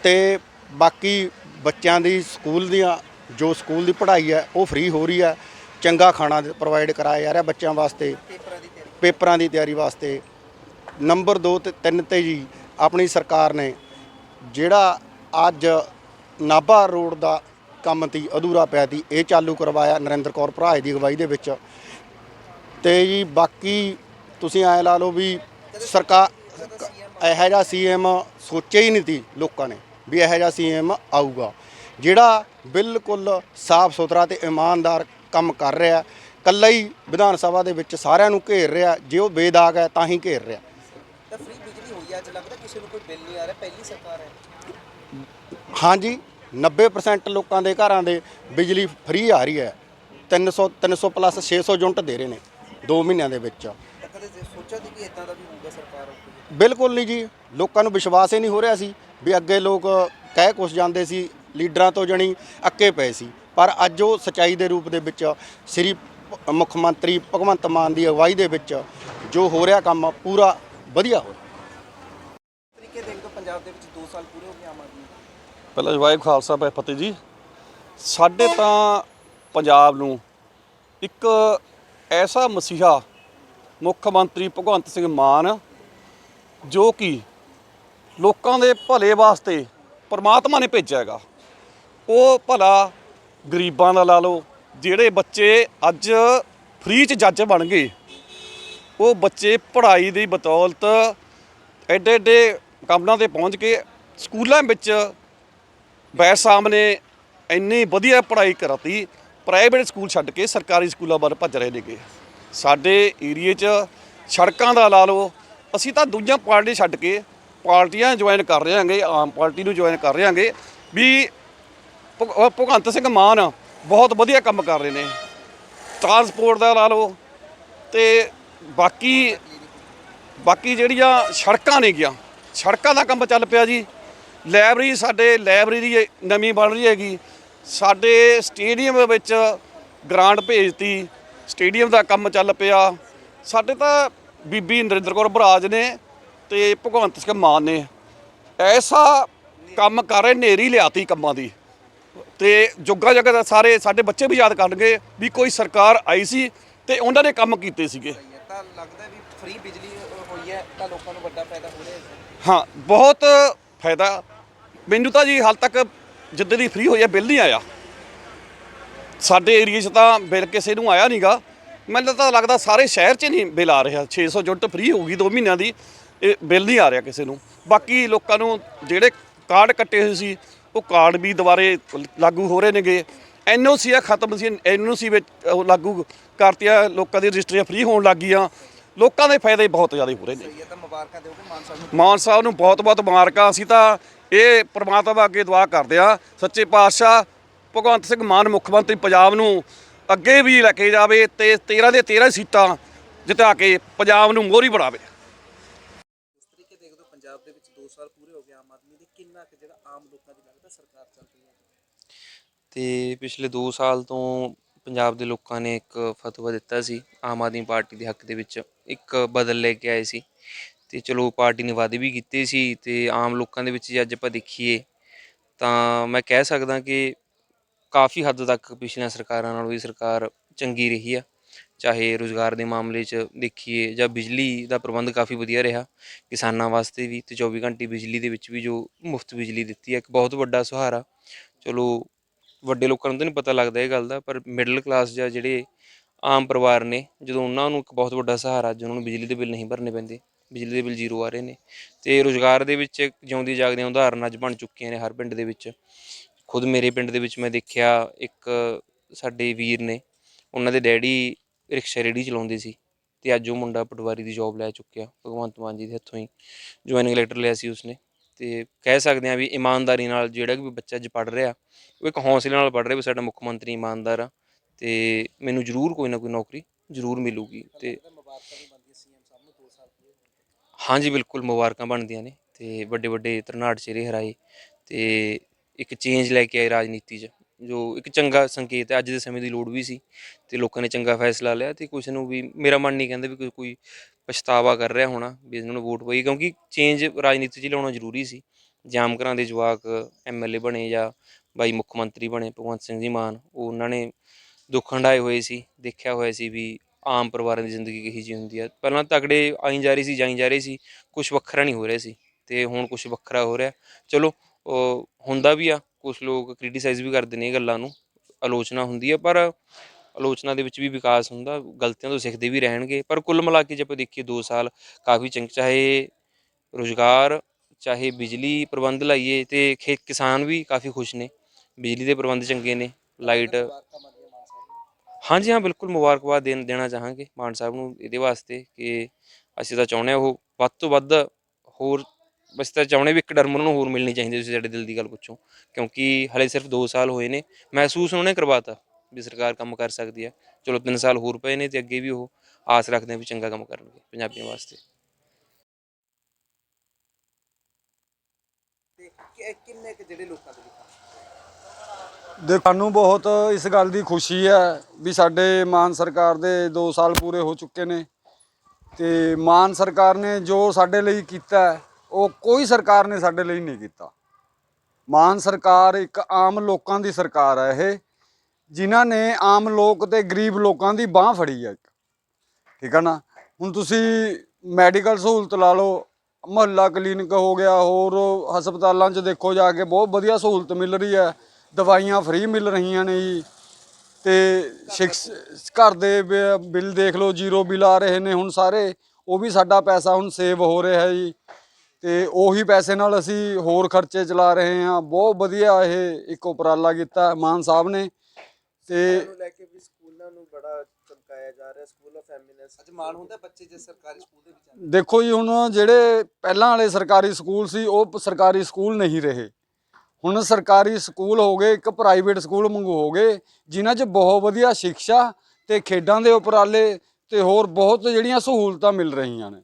ਤੇ ਬਾਕੀ ਬੱਚਿਆਂ ਦੀ ਸਕੂਲ ਦੀਆਂ, ਜੋ ਸਕੂਲ ਦੀ ਪੜ੍ਹਾਈ ਹੈ, ਉਹ ਫ੍ਰੀ ਹੋ ਰਹੀ ਹੈ। ਚੰਗਾ ਖਾਣਾ ਪ੍ਰੋਵਾਈਡ ਕਰਾਇਆ ਜਾ ਰਿਹਾ ਬੱਚਿਆਂ ਵਾਸਤੇ, ਪੇਪਰਾਂ ਦੀ ਤਿਆਰੀ ਵਾਸਤੇ। ਨੰਬਰ 2 ਤੇ 3 ਤੇ ਜੀ, ਆਪਣੀ ਸਰਕਾਰ ਨੇ ਜਿਹੜਾ ਅੱਜ ਨਾਭਾ ਰੋਡ ਦਾ ਕੰਮ ਤੀ, ਅਧੂਰਾ ਪਿਆ ਤੀ, ਇਹ ਚਾਲੂ ਕਰਵਾਇਆ ਨਰਿੰਦਰ ਕੌਰ ਭਰਾਏ ਦੀ ਅਗਵਾਈ ਦੇ ਵਿੱਚ। ਤੇ ਜੀ ਬਾਕੀ ਤੁਸੀਂ ਐ ਲਾ ਲਓ ਵੀ ਸਰਕਾਰ ਇਹੋ ਜਿਹਾ ਸੀਐਮ ਸੋਚਿਆ ਹੀ ਨਹੀਂ ਤੀ ਲੋਕਾਂ ਨੇ। ਵੀ ਇਹੋ ਜਿਹਾ ਸੀਐਮ ਆਊਗਾ। ਜਿਹੜਾ ਬਿਲਕੁਲ ਸਾਫ਼ ਸੁਥਰਾ ਤੇ ਇਮਾਨਦਾਰ ਕੰਮ ਕਰ ਰਿਹਾ ਕੱਲਾ ਹੀ ਵਿਧਾਨ ਸਭਾ ਦੇ ਵਿੱਚ ਸਾਰਿਆਂ ਨੂੰ ਘੇਰ ਰਿਹਾ ਜੇ ਉਹ ਬੇਦਾਗ ਹੈ ਤਾਂ ਹੀ ਘੇਰ ਰਿਹਾ। ਤਾਂ ਫ੍ਰੀ ਬਿਜਲੀ ਹੋਈ ਹੈ ਅੱਜ ਲੱਗਦਾ ਕਿਸੇ ਨੂੰ ਕੋਈ ਬਿੱਲ ਨਹੀਂ ਆ ਰਿਹਾ ਪਹਿਲੀ ਸਰਕਾਰ ਹੈ। ਹਾਂਜੀ 90% ਲੋਕਾਂ ਦੇ ਘਰਾਂ ਦੇ ਬਿਜਲੀ ਫ੍ਰੀ ਆ ਰਹੀ ਹੈ। 300 300 ਪਲੱਸ 600 ਯੂਨਿਟ ਦੇ ਰਹੇ ਨੇ 2 ਮਹੀਨਿਆਂ ਦੇ ਵਿੱਚ। ਤਾਂ ਕਦੇ ਜੇ ਸੋਚਿਆ ਸੀ ਕਿ ਇਦਾਂ ਦਾ ਵੀ ਹੋਊਗਾ ਸਰਕਾਰ ਉੱਤੇ? ਬਿਲਕੁਲ ਨਹੀਂ ਜੀ ਲੋਕਾਂ ਨੂੰ ਵਿਸ਼ਵਾਸ ਹੀ ਨਹੀਂ ਹੋ ਰਿਹਾ ਸੀ ਵੀ ਅੱਗੇ ਲੋਕ ਕਹਿ ਕੁਛ ਜਾਂਦੇ ਸੀ ਲੀਡਰਾਂ ਤੋਂ ਜਣੀ ਅੱਕੇ ਪਏ ਸੀ। ਪਰ ਅੱਜ ਉਹ ਸਚਾਈ ਦੇ ਰੂਪ ਦੇ ਵਿੱਚ ਸ੍ਰੀ ਭ- ਮੁੱਖ ਮੰਤਰੀ ਭਗਵੰਤ ਮਾਨ ਦੀ ਅਗਵਾਈ ਦੇ ਵਿੱਚ ਜੋ ਹੋ ਰਿਹਾ ਕੰਮ ਪੂਰਾ ਵਧੀਆ ਹੋ ਰਿਹਾ ਤਰੀਕੇ ਦੇਖ ਦੋ ਪੰਜਾਬ ਦੇ ਵਿੱਚ 2 ਸਾਲ ਪੂਰੇ ਹੋ ਗਏ ਆਮ ਆਦਮੀ ਦੇ। ਪਹਿਲਾਂ ਜਵਾਈ ਖਾਲਸਾ ਪੈ ਫਤਿਹ ਜੀ। ਸਾਡੇ ਤਾਂ ਪੰਜਾਬ ਨੂੰ ਇੱਕ ਐਸਾ ਮਸੀਹਾ ਮੁੱਖ ਮੰਤਰੀ ਭਗਵੰਤ ਸਿੰਘ ਮਾਨ ਜੋ ਕਿ ਲੋਕਾਂ ਦੇ ਭਲੇ ਵਾਸਤੇ ਪਰਮਾਤਮਾ ਨੇ ਭੇਜਿਆ ਹੈਗਾ। ਉਹ ਭਲਾ ਗਰੀਬਾਂ ਦਾ ਲਾ ਲਓ, ਜਿਹੜੇ ਬੱਚੇ ਅੱਜ ਫ੍ਰੀ ਚ ਜੱਜ ਬਣ ਗਏ, ਉਹ ਬੱਚੇ ਪੜ੍ਹਾਈ ਦੀ ਬਦੌਲਤ ਐਡੇ ਐਡੇ ਕੰਮਾਂ ਤੇ ਪਹੁੰਚ ਕੇ ਸਕੂਲਾਂ ਵਿੱਚ ਬੈਸ ਸਾਹਿਬ ਨੇ ਇੰਨੀ ਵਧੀਆ ਪੜ੍ਹਾਈ ਕਰਾਤੀ ਪ੍ਰਾਈਵੇਟ ਸਕੂਲ ਛੱਡ ਕੇ ਸਰਕਾਰੀ ਸਕੂਲਾਂ ਵੱਲ ਭੱਜ ਰਹੇ ਨੇਗੇ। ਸਾਡੇ ਏਰੀਏ 'ਚ ਸੜਕਾਂ ਦਾ ਲਾ ਲਓ, ਅਸੀਂ ਤਾਂ ਦੂਜੀਆਂ ਪਾਰਟੀ ਛੱਡ ਕੇ ਪਾਰਟੀਆਂ ਜੁਆਇਨ ਕਰ ਰਹੇ ਹਾਂਗੇ ਆਮ ਪਾਰਟੀ ਨੂੰ ਜੁਆਇਨ ਕਰ ਰਹੇ ਹਾਂਗੇ ਵੀ ਭਗ- ਭਗਵੰਤ ਸਿੰਘ ਮਾਨ ਬਹੁਤ ਵਧੀਆ ਕੰਮ ਕਰ ਰਹੇ ਨੇ। ਟਰਾਂਸਪੋਰਟ ਦਾ ਲਾ ਲਓ, ਤੇ ਬਾਕੀ ਬਾਕੀ ਜਿਹੜੀਆਂ ਸੜਕਾਂ ਨੇ ਗਿਆ, ਸੜਕਾਂ ਦਾ ਕੰਮ ਚੱਲ ਪਿਆ ਜੀ। ਲਾਇਬ੍ਰੇਰੀ ਸਾਡੇ ਲਾਇਬ੍ਰੇਰੀ ਨਵੀਂ ਬਣ ਰਹੀ ਹੈਗੀ। ਸਾਡੇ ਸਟੇਡੀਅਮ ਵਿੱਚ ਗ੍ਰਾਂਟ ਭੇਜਤੀ ਸਟੇਡੀਅਮ ਦਾ ਕੰਮ ਚੱਲ ਪਿਆ। ਸਾਡੇ ਤਾਂ ਬੀਬੀ ਨਰਿੰਦਰ ਕੌਰ ਬਰਾਜ ਨੇ ਤੇ ਭਗਵੰਤ ਸਿੰਘ ਮਾਨ ਨੇ ਐਸਾ ਕੰਮ ਕਰ ਰਹੇ ਨੇਰੀ ਲਿਆਤੀ ਕੰਮਾਂ ਦੀ। ਤੇ ਜੁੱਗਾ ਜਗ੍ਹਾ ਦਾ ਸਾਰੇ ਸਾਡੇ ਬੱਚੇ ਵੀ ਯਾਦ ਕਰਨਗੇ ਵੀ ਕੋਈ ਸਰਕਾਰ ਆਈ ਸੀ ਤੇ ਉਹਨਾਂ ਨੇ ਕੰਮ ਕੀਤੇ ਸੀਗੇ। ਹੈ ਤਾਂ ਲੱਗਦਾ ਵੀ ਫ੍ਰੀ ਬਿਜਲੀ ਅ, ਹੋਈ ਹੈ ਤਾਂ ਲੋਕਾਂ ਨੂੰ ਵੱਡਾ ਫਾਇਦਾ ਹੋ ਰਿਹਾ ਹੈ। ਹਾਂ ਬਹੁਤ ਫਾਇਦਾ। ਮੈਨੂੰ ਤਾਂ ਜੀ ਹਾਲ ਤੱਕ ਜਿੱਦੇ ਦੀ ਫ੍ਰੀ ਹੋਈ ਹੈ ਬਿੱਲ ਨਹੀਂ ਆਇਆ। ਸਾਡੇ ਏਰੀਏ 'ਚ ਤਾਂ ਬਿੱਲ ਕਿਸੇ ਨੂੰ ਆਇਆ ਨਹੀਂਗਾ ਮੈਨੂੰ ਤਾਂ ਲੱਗਦਾ ਸਾਰੇ ਸ਼ਹਿਰ 'ਚ ਨਹੀਂ ਬਿੱਲ ਆ ਰਿਹਾ। 600 ਯੂਨਿਟ ਫ੍ਰੀ ਹੋਊਗੀ 2 ਮਹੀਨਿਆਂ ਦੀ। ਇਹ ਬਿੱਲ ਨਹੀਂ ਆ ਰਿਹਾ ਕਿਸੇ ਨੂੰ। ਬਾਕੀ ਲੋਕਾਂ ਨੂੰ ਜਿਹੜੇ ਕਾਰਡ ਕੱਟੇ ਹੋਏ ਸੀ ਉਹ ਕਾਰਡ ਵੀ ਦੁਬਾਰੇ ਲਾਗੂ ਹੋ ਰਹੇ ਨੇਗੇ। ਐਨਓਸੀ ਆ ਖਤਮ ਸੀ ਐਨਓਸੀ ਵਿੱਚ ਉਹ ਲਾਗੂ ਕਰਤੀਆਂ ਲੋਕਾਂ ਦੀ ਰਜਿਸਟਰੀਆਂ ਫ੍ਰੀ ਹੋਣ ਲੱਗ ਗਈਆਂ। ਲੋਕਾਂ ਦੇ ਫਾਇਦੇ ਬਹੁਤ ਜ਼ਿਆਦਾ ਹੋ ਰਹੇ ਨੇ। ਸਹੀ ਹੈ ਤਾਂ ਮੁਬਾਰਕਾਂ ਦਿਓਗੇ ਮਾਨ ਸਾਹਿਬ ਨੂੰ। ਮਾਨ ਸਾਹਿਬ ਨੂੰ ਬਹੁਤ-ਬਹੁਤ ਮੁਬਾਰਕਾਂ। ਅਸੀਂ ਤਾਂ ਇਹ ਪ੍ਰਮਾਤਮਾ ਅੱਗੇ ਦੁਆ ਕਰਦੇ ਆ। ਸੱਚੇ ਪਾਤਸ਼ਾਹ ਭਗਵੰਤ ਸਿੰਘ ਮਾਨ ਮੁੱਖ ਮੰਤਰੀ ਪੰਜਾਬ ਨੂੰ ਅੱਗੇ ਵੀ ਲੈ ਕੇ ਜਾਵੇ ਤੇ 13 ਦੇ 13 ਸੀਟਾਂ ਜਿਤਾ ਕੇ ਪੰਜਾਬ ਨੂੰ ਮੋਹਰੀ ਬਣਾਵੇ ਇਸ ਤਰੀਕੇ ਦੇਖ ਦੋ ਪੰਜਾਬ ਦੇ ਵਿੱਚ 2 ਸਾਲ ਪੂਰੇ ਹੋ ਗਏ ਆਮ ਆਦਮੀ ਦੇ ਕਿੰਨਾ ਕੁ ਜਿਹੜਾ ਆਮ ਲੋਕਾਂ ਦੀ ਲੱਗਦਾ ਸਰਕਾਰ ਚੱਲ ਰਹੀ ਹੈ? ਤੇ ਪਿਛਲੇ 2 ਸਾਲ ਤੋਂ ਪੰਜਾਬ ਦੇ ਲੋਕਾਂ ਨੇ ਇੱਕ ਫਤਵਾ ਦਿੱਤਾ ਸੀ, ਆਮ ਆਦਮੀ ਪਾਰਟੀ ਦੇ ਹੱਕ ਦੇ ਵਿੱਚ, ਇੱਕ ਬਦਲ ਲੈ ਕੇ ਆਏ ਸੀ। ਤੇ ਚਲੋ ਪਾਰਟੀ ਨੇ ਵਾਅਦੇ ਵੀ ਕੀਤੇ ਸੀ ਤੇ ਆਮ ਲੋਕਾਂ ਦੇ ਵਿੱਚ ਜੇ ਅੱਜ ਆਪਾਂ ਦੇਖੀਏ ਤਾਂ ਮੈਂ ਕਹਿ ਸਕਦਾ ਕਿ ਕਾਫੀ ਹੱਦ ਤੱਕ ਪਿਛਲੀਆਂ ਸਰਕਾਰਾਂ ਨਾਲੋਂ ਇਹ ਸਰਕਾਰ ਚੰਗੀ ਰਹੀ ਆ। ਚਾਹੇ ਰੁਜ਼ਗਾਰ ਦੇ ਮਾਮਲੇ 'ਚ ਦੇਖੀਏ ਜਾਂ ਬਿਜਲੀ ਦਾ ਪ੍ਰਬੰਧ ਕਾਫੀ ਵਧੀਆ ਰਿਹਾ, ਕਿਸਾਨਾਂ ਵਾਸਤੇ ਵੀ ਅਤੇ ਚੌਵੀ ਘੰਟੇ ਬਿਜਲੀ ਦੇ ਵਿੱਚ ਵੀ ਜੋ ਮੁਫਤ ਬਿਜਲੀ ਦਿੱਤੀ ਹੈ, ਇੱਕ ਬਹੁਤ ਵੱਡਾ ਸਹਾਰਾ। ਚਲੋ, ਵੱਡੇ ਲੋਕਾਂ ਨੂੰ ਤਾਂ ਨਹੀਂ ਪਤਾ ਲੱਗਦਾ ਇਹ ਗੱਲ ਦਾ, ਪਰ ਮਿਡਲ ਕਲਾਸ ਜਾਂ ਜਿਹੜੇ ਆਮ ਪਰਿਵਾਰ ਨੇ, ਜਦੋਂ ਉਹਨਾਂ ਨੂੰ ਇੱਕ ਬਹੁਤ ਵੱਡਾ ਸਹਾਰਾ, ਅੱਜ ਉਹਨਾਂ ਨੂੰ ਬਿਜਲੀ ਦੇ ਬਿੱਲ ਨਹੀਂ ਭਰਨੇ ਪੈਂਦੇ, ਬਿਜਲੀ ਦੇ ਬਿੱਲ ਜ਼ੀਰੋ ਆ ਰਹੇ ਨੇ। ਤੇ ਰੋਜ਼ਗਾਰ ਦੇ ਵਿੱਚ ਇੱਕ ਜਿਉਂਦੀ ਜਾਗਦੀਆਂ ਉਦਾਹਰਨ ਅੱਜ ਬਣ ਚੁੱਕੀਆਂ ਨੇ ਹਰ ਪਿੰਡ ਦੇ ਵਿੱਚ। ਖੁਦ ਮੇਰੇ ਪਿੰਡ ਦੇ ਵਿੱਚ ਮੈਂ ਦੇਖਿਆ, ਇੱਕ ਸਾਡੇ ਵੀਰ ਨੇ, ਉਹਨਾਂ ਦੇ ਡੈਡੀ ਰਿਕਸ਼ਾ ਰੇੜੀ ਚਲਾਉਂਦੇ ਸੀ ਤੇ ਅੱਜ ਉਹ ਮੁੰਡਾ ਪਟਵਾਰੀ ਦੀ ਜੌਬ ਲੈ ਚੁੱਕਿਆ, ਭਗਵੰਤ ਮਾਨ ਜੀ ਦੇ ਹੱਥੋਂ ਹੀ ਜੁਆਇਨਿੰਗ ਲੈਟਰ ਲਿਆ ਸੀ ਉਸਨੇ। ਤੇ ਕਹਿ ਸਕਦੇ ਆ ਵੀ ਇਮਾਨਦਾਰੀ ਨਾਲ ਜਿਹੜਾ ਵੀ ਬੱਚਾ ਅੱਜ ਪੜ ਰਿਹਾ, ਉਹ ਇੱਕ ਹੌਸਲੇ ਨਾਲ ਪੜ ਰਿਹਾ ਵੀ ਸਾਡਾ ਮੁੱਖ ਮੰਤਰੀ ਇਮਾਨਦਾਰ ਆ, ਤੇ ਮੈਨੂੰ ਜ਼ਰੂਰ ਕੋਈ ਨਾ ਕੋਈ ਨੌਕਰੀ ਜ਼ਰੂਰ ਮਿਲੂਗੀ ਤੇ ਹਾਂਜੀ ਬਿਲਕੁਲ ਮੁਬਾਰਕਾਂ ਬਣਦੀਆਂ ਨੇ ਤੇ ਵੱਡੇ ਵੱਡੇ ਤਰਨਾਟ ਚਿਹਰੇ ਹਰਾਏ ਤੇ ਇੱਕ ਚੇਂਜ ਲੈ ਕੇ ਆਏ ਰਾਜਨੀਤੀ 'ਚ। ਜੋ ਇੱਕ ਚੰਗਾ ਸੰਕੇਤ ਹੈ, ਅੱਜ ਦੇ ਸਮੇਂ ਦੀ ਲੋੜ ਵੀ ਸੀ ਤੇ ਲੋਕਾਂ ਨੇ ਚੰਗਾ ਫੈਸਲਾ ਲਿਆ ਤੇ ਕੁਝ ਨੂੰ ਵੀ ਮੇਰਾ ਮਨ ਨਹੀਂ ਕਹਿੰਦਾ ਵੀ ਕੋਈ- ਕੋਈ ਪਛਤਾਵਾ ਕਰ ਰਿਹਾ ਹੋਣਾ ਵੀ ਇਹਨਾਂ ਨੂੰ ਵੋਟ ਪਈ, ਕਿਉਂਕਿ ਚੇਂਜ ਰਾਜਨੀਤੀ 'ਚ ਲਿਆਉਣਾ ਜ਼ਰੂਰੀ ਸੀ। ਜਾਮ ਘਰਾਂ ਦੇ ਜਵਾਕ ਐਮਐਲਏ ਬਣੇ ਜਾਂ ਬਾਈ ਮੁੱਖ ਮੰਤਰੀ ਬਣੇ, ਭਗਵੰਤ ਸਿੰਘ ਜੀ ਮਾਨ, ਉਹ ਉਹਨਾਂ ਨੇ ਦੁੱਖ ਹੰਢਾਏ ਹੋਏ ਸੀ, ਦੇਖਿਆ ਹੋਇਆ ਸੀ ਵੀ ਆਮ ਪਰਿਵਾਰਾਂ ਦੀ ਜ਼ਿੰਦਗੀ ਕਿਹੀ ਜਿਹੀ ਹੁੰਦੀ ਹੈ ਪਹਿਲਾਂ ਤਗੜੇ ਆਈ ਜਾ ਰਹੀ ਸੀ, ਜਾਈ ਜਾ ਰਹੀ ਸੀ ਕੁਝ ਵੱਖਰਾ ਨਹੀਂ ਹੋ ਰਿਹਾ ਸੀ ਤੇ ਹੁਣ ਕੁਝ ਵੱਖਰਾ ਹੋ ਰਿਹਾ। ਚਲੋ ਹੁੰਦਾ ਵੀ ਆ ਕੁਝ ਲੋਕ ਕ੍ਰਿਟੀਸਾਈਜ਼ ਵੀ ਕਰਦੇ ਨੇ ਇਹ ਗੱਲਾਂ ਨੂੰ, ਆਲੋਚਨਾ ਹੁੰਦੀ ਹੈ ਪਰ ਆਲੋਚਨਾ ਦੇ ਵਿੱਚ ਵੀ ਵਿਕਾਸ ਹੁੰਦਾ, ਗਲਤੀਆਂ ਤੋਂ ਸਿੱਖਦੇ ਵੀ ਰਹਿਣਗੇ, ਪਰ ਕੁੱਲ ਮਿਲਾ ਕੇ ਜੇ ਆਪਾਂ ਦੇਖੀਏ 2 ਸਾਲ ਕਾਫੀ ਚੰਗ, ਚਾਹੇ ਰੁਜ਼ਗਾਰ, ਚਾਹੇ ਬਿਜਲੀ ਪ੍ਰਬੰਧ ਲਾਈਏ, ਤੇ ਖੇ, ਕਿਸਾਨ ਵੀ ਕਾਫੀ ਖੁਸ਼ ਨੇ, ਬਿਜਲੀ ਦੇ ਪ੍ਰਬੰਧ ਚੰਗੇ ਨੇ, ਲਾਈਟ ਹਾਂਜੀ, ਹਾਂ, ਬਿਲਕੁਲ ਮੁਬਾਰਕਬਾਦ ਦੇਣ, ਦੇਣਾ ਚਾਹਾਂਗੇ, ਮਾਨ ਸਾਹਿਬ ਨੂੰ ਇਹਦੇ ਵਾਸਤੇ ਕਿ ਅਸੀਂ ਤਾਂ ਚਾਹੁੰਦੇ ਹਾਂ ਉਹ ਵੱਧ ਤੋਂ ਵੱਧ ਹੋਰ, ਅਸੀਂ ਤਾਂ ਚਾਹੁੰਦੇ ਵੀ ਇੱਕ ਟਰਮ ਉਹਨਾਂ ਨੂੰ ਹੋਰ ਮਿਲਣੀ ਚਾਹੀਦੀ ਤੁਸੀਂ ਸਾਡੇ ਦਿਲ ਦੀ ਗੱਲ ਪੁੱਛੋ। ਕਿਉਂਕਿ ਹਲੇ ਸਿਰਫ 2 ਸਾਲ ਹੋਏ ਨੇ ਮਹਿਸੂਸ ਉਹਨੇ ਕਰਵਾਤਾ ਵੀ ਸਰਕਾਰ ਕੰਮ ਕਰ ਸਕਦੀ ਹੈ। ਚਲੋ 3 ਸਾਲ ਹੋਰ ਪਏ ਨੇ ਤੇ ਅੱਗੇ ਵੀ ਉਹ ਆਸ ਰੱਖਦੇ ਆ ਵੀ ਚੰਗਾ ਕੰਮ ਕਰਨਗੇ ਪੰਜਾਬੀਆਂ ਵਾਸਤੇ। ਕਿੰਨੇ ਕੁ ਜਿਹੜੇ ਲੋਕਾਂ ਦੇ ਸਾਨੂੰ ਬਹੁਤ ਇਸ ਗੱਲ ਦੀ ਖੁਸ਼ੀ ਹੈ ਵੀ ਸਾਡੇ ਮਾਨ ਸਰਕਾਰ ਦੇ 2 ਸਾਲ ਪੂਰੇ ਹੋ ਚੁੱਕੇ ਨੇ ਤੇ ਮਾਨ ਸਰਕਾਰ ਨੇ ਜੋ ਸਾਡੇ ਲਈ ਕੀਤਾ ਉਹ ਕੋਈ ਸਰਕਾਰ ਨੇ ਸਾਡੇ ਲਈ ਨਹੀਂ ਕੀਤਾ। ਮਾਨ ਸਰਕਾਰ ਇੱਕ ਆਮ ਲੋਕਾਂ ਦੀ ਸਰਕਾਰ ਹੈ ਇਹ, ਜਿਨ੍ਹਾਂ ਨੇ ਆਮ ਲੋਕ ਤੇ ਗਰੀਬ ਲੋਕਾਂ ਦੀ ਬਾਹ ਫੜੀ ਹੈ ਠੀਕ ਹੈ ਨਾ? ਹੁਣ ਤੁਸੀਂ ਮੈਡੀਕਲ ਸਹੂਲਤ ਲਾ ਲਓ, ਮੁਹੱਲਾ ਕਲੀਨਿਕ ਹੋ ਗਿਆ, ਹੋਰ ਹਸਪਤਾਲਾਂ 'ਚ ਦੇਖੋ ਜਾ ਕੇ ਬਹੁਤ ਵਧੀਆ ਸਹੂਲਤ ਮਿਲ ਰਹੀ ਹੈ, ਦਵਾਈਆਂ ਫ੍ਰੀ ਮਿਲ ਰਹੀਆਂ ਨੇ ਜੀ। ਤੇ ਸ਼ਿਕਸ, ਘਰ ਦੇ ਬਿ- ਬਿੱਲ ਦੇਖ ਲਓ, ਜ਼ੀਰੋ ਬਿੱਲ ਆ ਰਹੇ ਨੇ ਹੁਣ ਸਾਰੇ, ਉਹ ਵੀ ਸਾਡਾ ਪੈਸਾ ਹੁਣ ਸੇਵ ਹੋ ਰਿਹਾ ਜੀ। ਤੇ ਉਹੀ ਪੈਸੇ ਨਾਲ ਅਸੀਂ ਹੋਰ ਖਰਚੇ ਚਲਾ ਰਹੇ ਹਾਂ। ਬਹੁਤ ਵਧੀਆ ਇਹ ਇੱਕ ਉਪਰਾਲਾ ਕੀਤਾ ਮਾਨ ਸਾਹਿਬ ਨੇ ਤੇ ਨੂੰ ਲੈ ਕੇ ਵੀ ਸਕੂਲਾਂ ਨੂੰ ਬੜਾ ਚਮਕਾਇਆ ਜਾ ਰਿਹਾ ਸਕੂਲ ਆਫ ਐਮਿਨੈਂਸ ਅੱਜ ਮਾਣ ਹੁੰਦਾ ਬੱਚੇ ਜੇ ਸਰਕਾਰੀ ਸਕੂਲ ਦੇ ਵਿੱਚ ਆਉਂਦੇ ਦੇਖੋ ਜੀ ਹੁਣ ਜਿਹੜੇ ਪਹਿਲਾਂ ਵਾਲੇ ਸਰਕਾਰੀ ਸਕੂਲ ਸੀ ਉਹ ਸਰਕਾਰੀ ਸਕੂਲ ਨਹੀਂ ਰਹੇ। ਹੁਣ ਸਰਕਾਰੀ ਸਕੂਲ ਹੋ ਗਏ ਇੱਕ ਪ੍ਰਾਈਵੇਟ ਸਕੂਲ ਵਾਂਗੂ ਹੋ ਗਏ ਜਿਨ੍ਹਾਂ 'ਚ ਬਹੁਤ ਵਧੀਆ ਸਿੱਖਿਆ ਤੇ ਖੇਡਾਂ ਦੇ ਉਪਰਾਲੇ ਤੇ ਹੋਰ ਬਹੁਤ ਜਿਹੜੀਆਂ ਸਹੂਲਤਾਂ ਮਿਲ ਰਹੀਆਂ ਨੇ।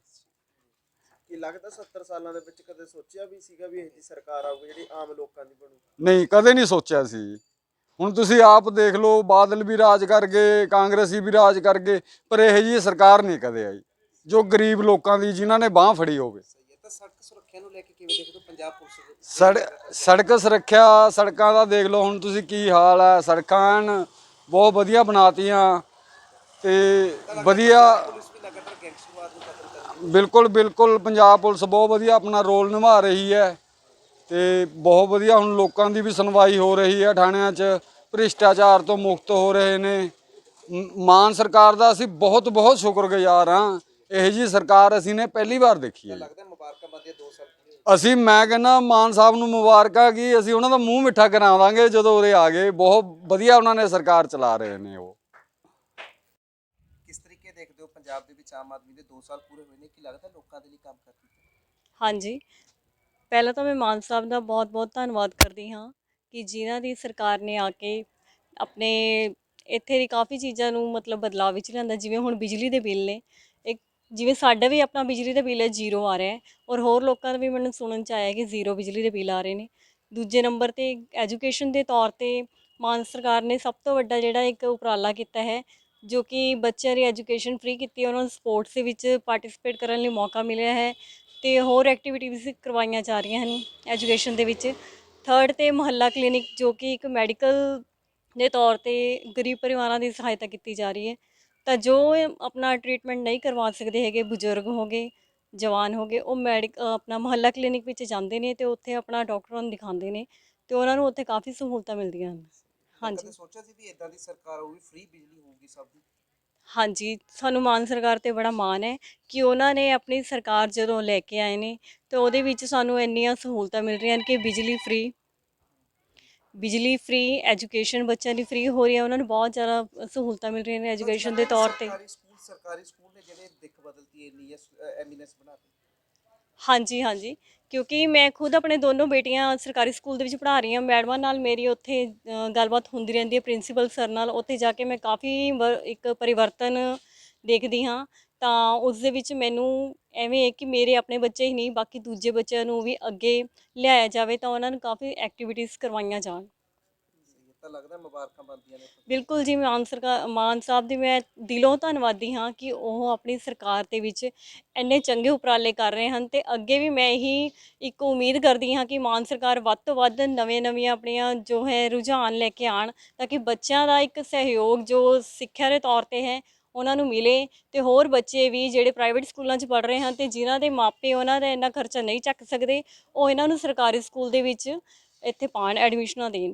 ਕੀ ਲੱਗਦਾ 70 ਸਾਲਾਂ ਦੇ ਵਿੱਚ ਕਦੇ ਸੋਚਿਆ ਵੀ ਸੀਗਾ ਵੀ ਇਹ ਜੀ ਸਰਕਾਰ ਆਊਗੀ ਜਿਹੜੀ ਆਮ ਲੋਕਾਂ ਦੀ ਬਣੂ? ਨਹੀਂ ਕਦੇ ਨਹੀਂ ਸੋਚਿਆ ਸੀ। ਹੁਣ ਤੁਸੀਂ ਆਪ ਦੇਖ ਲਓ ਬਾਦਲ ਵੀ ਰਾਜ ਕਰ ਗਏ ਕਾਂਗਰਸੀ ਵੀ ਰਾਜ ਕਰ ਗਏ ਪਰ ਇਹ ਜੀ ਸਰਕਾਰ ਨਹੀਂ ਕਦੇ ਆਈ। ਜੋ ਗਰੀਬ ਲੋਕਾਂ ਦੀ ਜਿਨ੍ਹਾਂ ਨੇ ਬਾਹ ਫੜੀ ਹੋਵੇ। ਤਾਂ ਸੜਕ ਸੁਰੱਖਿਆ ਨੂੰ ਲੈ ਕੇ ਕਿਵੇਂ ਦੇਖਦੇ ਹੋ? ਪੰਜਾਬ ਪੁਲਿਸ ਦੇ ਸੜ ਸੜਕ ਸੁਰੱਖਿਆ ਸੜਕਾਂ ਦਾ ਦੇਖ ਲਓ ਹੁਣ ਤੁਸੀਂ ਕੀ ਹਾਲ ਹੈ? ਸੜਕਾਂ ਬਹੁਤ ਵਧੀਆ ਬਣਾਤੀਆਂ ਤੇ ਵਧੀਆ ਪੁਲਿਸ ਵੀ ਲਗਾਤਾਰ ਗੈਂਗਸਟਰਵਾਦ ਨੂੰ ਖਤਮ ਕਰ ਰਹੀ ਬਿਲਕੁਲ ਬਿਲਕੁਲ ਪੰਜਾਬ ਪੁਲਿਸ ਬਹੁਤ ਵਧੀਆ ਆਪਣਾ ਰੋਲ ਨਿਭਾ ਰਹੀ ਹੈ ਤੇ ਬਹੁਤ ਵਧੀਆ ਹੁਣ ਲੋਕਾਂ ਦੀ ਵੀ ਸੁਣਵਾਈ ਹੋ ਰਹੀ ਹੈ ਥਾਣਿਆਂ 'ਚ ਭ੍ਰਿਸ਼ਟਾਚਾਰ ਤੋਂ ਮੁਕਤ ਹੋ ਰਹੇ ਨੇ ਮਾਨ ਸਰਕਾਰ ਦਾ ਅਸੀਂ ਬਹੁਤ ਬਹੁਤ ਸ਼ੁਕਰਗੁਜ਼ਾਰ ਹਾਂ ਇਹ ਜੀ ਸਰਕਾਰ ਅਸੀਂ ਨੇ ਪਹਿਲੀ ਵਾਰ ਦੇਖੀ ਹੈ। ਲੱਗਦਾ ਮੁਬਾਰਕਾਂ ਬੰਦੀਆਂ 2 ਸਾਲ ਪੂਰੇ ਹੋਏ। ਅਸੀਂ ਮੈਂ ਕਹਿੰਦਾ ਮਾਨ ਸਾਹਿਬ ਨੂੰ ਮੁਬਾਰਕਾਂ ਕੀ ਅਸੀਂ ਉਹਨਾਂ ਦਾ ਮੂੰਹ ਮਿੱਠਾ ਕਰਾਵਾਂਗੇ ਜਦੋਂ ਉਰੇ ਆ ਗਏ ਬਹੁਤ ਵਧੀਆ ਉਹਨਾਂ ਨੇ ਸਰਕਾਰ ਚਲਾ ਰਹੇ ਨੇ ਉਹ ਕਿਸ ਤਰੀਕੇ ਦੇਖਦੇ ਹੋ ਪੰਜਾਬ ਆਮ ਆਦਮੀ ਦੇ 2 ਸਾਲ ਪੂਰੇ ਹੋਏ ਨੇ, ਕੀ ਲੱਗਦਾ ਲੋਕਾਂ ਦੇ ਲਈ ਕੰਮ ਕਰਦੀ ਹੈ ਹਾਂਜੀ। ਪਹਿਲਾਂ ਤਾਂ ਮੈਂ ਮਾਨ ਸਾਹਿਬ ਦਾ ਬਹੁਤ-ਬਹੁਤ ਧੰਨਵਾਦ ਕਰਦੀ ਹਾਂ ਕਿ ਜਿਨ੍ਹਾਂ ਦੀ ਸਰਕਾਰ ਨੇ ਆ ਕੇ ਆਪਣੇ ਇੱਥੇ ਦੀ ਕਾਫੀ ਚੀਜ਼ਾਂ ਨੂੰ ਮਤਲਬ ਬਦਲਾਅ ਵਿੱਚ ਲਿਆਂਦਾ, ਜਿਵੇਂ ਹੁਣ ਬਿਜਲੀ ਦੇ ਬਿੱਲ ਨੇ। ਇੱਕ ਜਿਵੇਂ ਸਾਡਾ ਵੀ ਆਪਣਾ ਬਿਜਲੀ ਦਾ ਬਿੱਲ ਹੈ, ਜ਼ੀਰੋ ਆ ਰਿਹਾ ਹੈ ਔਰ ਹੋਰ ਲੋਕਾਂ ਦਾ ਵੀ ਮੈਨੂੰ ਸੁਣਨ ਚ ਆਇਆ ਕਿ ਜ਼ੀਰੋ ਬਿਜਲੀ ਦੇ ਬਿੱਲ ਆ ਰਹੇ ਨੇ। ਦੂਜੇ ਨੰਬਰ ਤੇ ਐਜੂਕੇਸ਼ਨ ਦੇ ਤੌਰ ਤੇ ਮਾਨ ਸਰਕਾਰ ਨੇ ਸਭ ਤੋਂ ਵੱਡਾ ਜਿਹੜਾ ਇੱਕ ਉਪਰਾਲਾ ਕੀਤਾ ਹੈ ਜੋ ਕਿ ਬੱਚਿਆਂ ਦੀ ਐਜੂਕੇਸ਼ਨ ਫ੍ਰੀ ਕੀਤੀ ਹੈ, ਉਹਨਾਂ ਨੂੰ ਸਪੋਰਟਸ ਦੇ ਵਿੱਚ ਪਾਰਟਿਸਿਪੇਟ ਕਰਨ ਲਈ ਮੌਕਾ ਮਿਲਿਆ ਹੈ ਤੇ ਹੋਰ ਐਕਟੀਵਿਟੀਜ਼ ਕਰਵਾਈਆਂ ਜਾ ਰਹੀਆਂ ਹਨ ਐਜੂਕੇਸ਼ਨ ਦੇ ਵਿੱਚ। ਥਰਡ ਤੇ ਮੁਹੱਲਾ ਕਲੀਨਿਕ ਜੋ ਕਿ ਇੱਕ ਮੈਡੀਕਲ ਦੇ ਤੌਰ ਤੇ ਗਰੀਬ ਪਰਿਵਾਰਾਂ ਦੀ ਸਹਾਇਤਾ ਕੀਤੀ ਜਾ ਰਹੀ ਹੈ। ਤਾਂ ਜੋ ਆਪਣਾ ਟ੍ਰੀਟਮੈਂਟ ਨਹੀਂ ਕਰਵਾ ਸਕਦੇ ਹੈਗੇ, ਬਜ਼ੁਰਗ ਹੋ ਗਏ, ਜਵਾਨ ਹੋ ਗਏ, ਉਹ ਮੈਡੀਕ ਆਪਣਾ ਮੁਹੱਲਾ ਕਲੀਨਿਕ ਵਿੱਚ ਜਾਂਦੇ ਨੇ ਤੇ ਉੱਥੇ ਆਪਣਾ ਡਾਕਟਰਾਂ ਨੂੰ ਦਿਖਾਉਂਦੇ ਨੇ ਤੇ ਉਹਨਾਂ ਨੂੰ ਉੱਥੇ ਕਾਫੀ ਸਹੂਲਤਾਂ ਮਿਲਦੀਆਂ ਹਨ। ਹਾਂਜੀ। ਕਦੇ ਸੋਚਿਆ ਸੀ ਵੀ ਇਦਾਂ ਦੀ ਸਰਕਾਰ ਹੋਊਗੀ ਫ੍ਰੀ ਬਿਜਲੀ ਹੋਊਗੀ ਸਭ ਦੀ। ਹਾਂਜੀ ਸਾਨੂੰ ਮਾਨ ਸਰਕਾਰ ਤੇ ਬੜਾ ਮਾਣ ਹੈ ਕਿ ਉਹਨਾਂ ਨੇ ਆਪਣੀ ਸਰਕਾਰ ਜਦੋਂ ਲੈ ਕੇ ਆਏ ਨੇ ਤੇ ਉਹਦੇ ਵਿੱਚ ਸਾਨੂੰ ਇੰਨੀਆਂ ਸਹੂਲਤਾਂ ਮਿਲ ਰਹੀਆਂ ਨੇ ਕਿ ਬਿਜਲੀ ਫ੍ਰੀ ਬਿਜਲੀ ਫ੍ਰੀ ਐਜੂਕੇਸ਼ਨ ਬੱਚਿਆਂ ਦੀ ਫ੍ਰੀ ਹੋ ਰਹੀ ਹੈ ਉਹਨਾਂ ਨੂੰ ਬਹੁਤ ਜ਼ਿਆਦਾ ਸਹੂਲਤਾਂ ਮਿਲ ਰਹੀਆਂ ਨੇ ਐਜੂਕੇਸ਼ਨ ਦੇ ਤੌਰ ਤੇ। ਸਰਕਾਰੀ ਸਕੂਲ ਸਰਕਾਰੀ ਸਕੂਲ ਨੇ ਜਿਹੜੇ ਦਿੱਖ ਬਦਲਤੀ ਇੰਨੀ ਐਮਿਨੈਂਸ ਬਣਾਤੀ ਹਾਂਜੀ ਹਾਂਜੀ। ਕਿਉਂਕਿ ਮੈਂ ਖੁਦ ਆਪਣੇ ਦੋਨੋਂ ਬੇਟੀਆਂ ਸਰਕਾਰੀ ਸਕੂਲ ਦੇ ਵਿੱਚ ਪੜ੍ਹਾ ਰਹੀ ਹਾਂ। ਮੈਡਮਾਂ ਨਾਲ ਮੇਰੀ ਉੱਥੇ ਅ, ਗੱਲਬਾਤ ਹੁੰਦੀ ਰਹਿੰਦੀ ਹੈ। ਪ੍ਰਿੰਸੀਪਲ ਸਰ ਨਾਲ ਉੱਥੇ ਜਾ ਕੇ ਮੈਂ ਕਾਫੀ ਵ- ਇੱਕ ਪਰਿਵਰਤਨ ਦੇਖਦੀ ਹਾਂ। ਤਾਂ ਉਸ ਦੇ ਵਿੱਚ ਮੈਨੂੰ ਐਵੇਂ ਹੈ ਕਿ ਮੇਰੇ ਆਪਣੇ ਬੱਚੇ ਹੀ ਨਹੀਂ ਬਾਕੀ ਦੂਜੇ ਬੱਚਿਆਂ ਨੂੰ ਵੀ ਅੱਗੇ ਲਿਆਇਆ ਜਾਵੇ ਤਾਂ ਉਹਨਾਂ ਨੂੰ ਕਾਫੀ ਐਕਟੀਵਿਟੀਜ਼ ਕਰਵਾਈਆਂ ਜਾਣ। ਤਾਂ ਲੱਗਦਾ ਮੁਬਾਰਕਾਂ ਬੰਦੀਆਂ ਨੇ ਬਿਲਕੁਲ ਜੀ ਮਾਨ ਸਰਕਾਰ ਮਾਨ ਸਾਹਿਬ ਦੀ ਮੈਂ ਦਿਲੋਂ ਧੰਨਵਾਦੀ ਹਾਂ ਕਿ ਉਹ ਆਪਣੀ ਸਰਕਾਰ ਦੇ ਵਿੱਚ ਇੰਨੇ ਚੰਗੇ ਉਪਰਾਲੇ ਕਰ ਰਹੇ ਹਨ ਤੇ ਅੱਗੇ ਵੀ ਮੈਂ ਇਹੀ ਇੱਕ ਉਮੀਦ ਕਰਦੀ ਹਾਂ ਕਿ ਮਾਨ ਸਰਕਾਰ ਵੱਧ ਤੋਂ ਵੱਧ ਨਵੇਂ-ਨਵੀਆਂ ਆਪਣੀਆਂ ਜੋ ਹੈ ਰੁਝਾਨ ਲੈ ਕੇ ਆਣ ਤਾਂ ਕਿ ਬੱਚਿਆਂ ਦਾ ਇੱਕ ਸਹਿਯੋਗ ਜੋ ਸਿੱਖਿਆ ਦੇ ਤੌਰ ਤੇ ਹੈ, ਉਹਨਾਂ ਨੂੰ ਮਿਲੇ ਤੇ ਹੋਰ ਬੱਚੇ ਵੀ ਜਿਹੜੇ ਪ੍ਰਾਈਵੇਟ ਸਕੂਲਾਂ 'ਚ ਪੜ੍ਹ ਰਹੇ ਹਨ ਤੇ ਜਿਨ੍ਹਾਂ ਦੇ ਮਾਪੇ ਉਹਨਾਂ ਦਾ ਇੰਨਾ ਖਰਚਾ ਨਹੀਂ ਚੱਕ ਸਕਦੇ, ਉਹ ਇਹਨਾਂ ਨੂੰ ਸਰਕਾਰੀ ਸਕੂਲ ਦੇ ਵਿੱਚ ਇੱਥੇ ਪਾਣ ਐਡਮਿਸ਼ਨਾਂ ਦੇਣ।